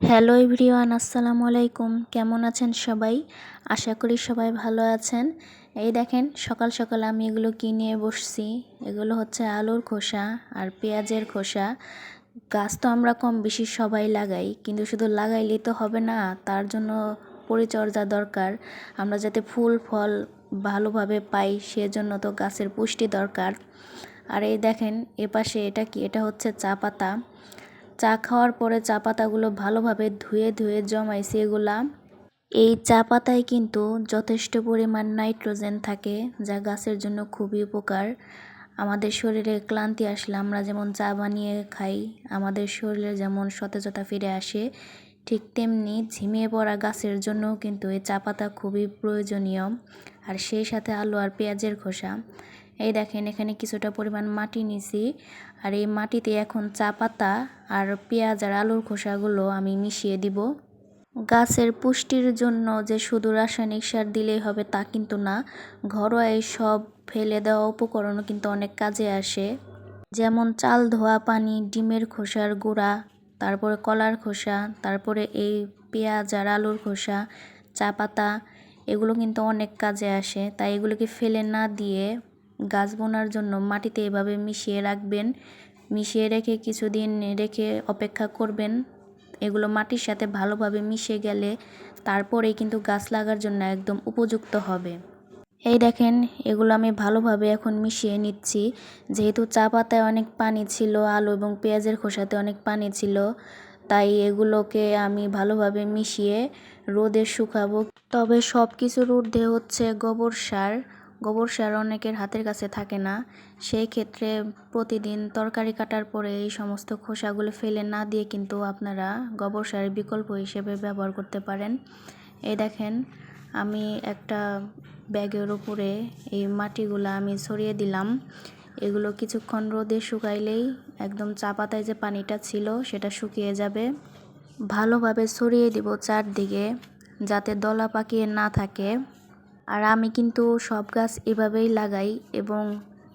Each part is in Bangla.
হ্যালো এভরিওয়ান, আসসালামু আলাইকুম। কেমন আছেন সবাই? আশা করি সবাই ভালো আছেন। এই দেখেন, সকাল সকাল আমি এগুলো কিনে বসছি? এগুলো হচ্ছে আলুর খোসা আর পেঁয়াজের খোসা। গাছ তো আমরা কম বেশি সবাই লাগাই, কিন্তু শুধু লাগাইলেই তো হবে না, তার জন্য পরিচর্যা দরকার। আমরা যাতে ফুল, ফল ভালোভাবে পাই, সেজন্য তো গাছের পুষ্টি দরকার। আর এই দেখেন, এপাশে এটা কি? এটা হচ্ছে চা পাতা। চা খাওয়ার পরে চা পাতাগুলো ভালোভাবে ধুয়ে ধুয়ে জমাইছি এগুলা। এই চা পাতায় কিন্তু যথেষ্ট পরিমাণ নাইট্রোজেন থাকে, যা গাছের জন্য খুবই উপকার। আমাদের শরীরে ক্লান্তি আসলে আমরা যেমন চা বানিয়ে খাই, আমাদের শরীরে যেমন সতেজতা ফিরে আসে, ঠিক তেমনি ঝিমিয়ে পড়া গাছের জন্যও কিন্তু এই চা পাতা খুবই প্রয়োজনীয়। আর সেই সাথে আলু আর পেঁয়াজের খোসা। এই দেখেন, এখানে কিছুটা পরিমাণ মাটি নিছি। আর এই মাটিতে এখন চা পাতা আর পেঁয়াজ আর আলুর খোসাগুলো আমি মিশিয়ে দিব। গাছের পুষ্টির জন্য যে শুধু রাসায়নিক সার দিলেই হবে তা কিন্তু না, ঘরোয়া এই সব ফেলে দেওয়া উপকরণও কিন্তু অনেক কাজে আসে। যেমন চাল ধোয়া পানি, ডিমের খোসার গুঁড়া, তারপরে কলার খোসা, তারপরে এই পেঁয়াজ আর আলুর খোসা, চা পাতা, এগুলো কিন্তু অনেক কাজে আসে। তাই এগুলোকে ফেলে না দিয়ে গাছ বোনার জন্য মাটিতে এভাবে মিশিয়ে রাখবেন। মিশিয়ে রেখে কিছুদিন রেখে অপেক্ষা করবেন। এগুলো মাটির সাথে ভালোভাবে মিশে গেলে তারপরেই কিন্তু গাছ লাগার জন্য একদম উপযুক্ত হবে। এই দেখেন, এগুলো আমি ভালোভাবে এখন মিশিয়ে নিচ্ছি। যেহেতু চা পাতায় অনেক পানি ছিল, আলু এবং পেঁয়াজের খোসাতে অনেক পানি ছিল, তাই এগুলোকে আমি ভালোভাবে মিশিয়ে রোদে শুকাবো। তবে সব কিছুর ঊর্ধ্বে হচ্ছে গোবর সার। গোবর সার অনেকের হাতের কাছে থাকে না। সেই ক্ষেত্রে প্রতিদিন তরকারি কাটার পরে এই সমস্ত খোসাগুলো ফেলে না দিয়ে কিন্তু আপনারা গোবর সারের বিকল্প হিসেবে ব্যবহার করতে পারেন। এই দেখেন, আমি একটা ব্যাগের উপরে এই মাটিগুলো আমি ছড়িয়ে দিলাম। এগুলো কিছুক্ষণ রোদে শুকাইলেই একদম চা পাতায় যে পানিটা ছিল সেটা শুকিয়ে যাবে। ভালোভাবে ছড়িয়ে দিব চারদিকে যাতে দলা পাকিয়ে না থাকে। আর আমি কিন্তু সব গাছ এভাবেই লাগাই এবং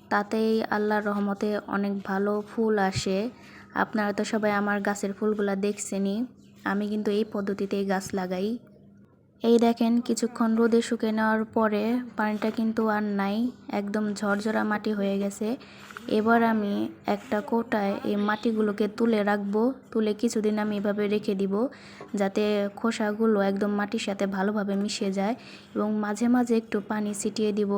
তাতেই আল্লাহর রহমতে অনেক ভালো ফুল আসে। আপনারা তো সবাই আমার গাছের ফুলগুলো দেখছেনই। আমি কিন্তু এই পদ্ধতিতেই গাছ লাগাই। এই দেখেন, কিছুক্ষণ রোদে শুকে নেওয়ার পরে পানিটা কিন্তু আর নাই, একদম ঝরঝরা মাটি হয়ে গেছে। এবার আমি একটা কোটায় এই মাটিগুলোকে তুলে রাখব, তুলে কিছুদিন আমি এভাবে রেখে দিব, যাতে খোসাগুলো একদম মাটির সাথে ভালোভাবে মিশে যায় এবং মাঝে মাঝে একটু পানি ছিটিয়ে দিব।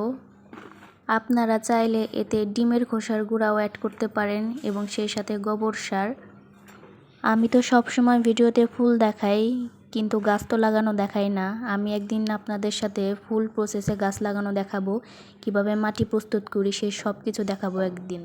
আপনারা চাইলে এতে ডিমের খোসার গুঁড়াও অ্যাড করতে পারেন এবং সেই সাথে গোবর সার। আমি তো সব সময় ভিডিওতে ফুল দেখাই কিন্তু গাছ তো লাগানো দেখায় না। আমি একদিন আপনাদের সাথে ফুল প্রসেসে গাছ লাগানো দেখাবো, কীভাবে মাটি প্রস্তুত করি সে সব কিছু দেখাবো একদিন।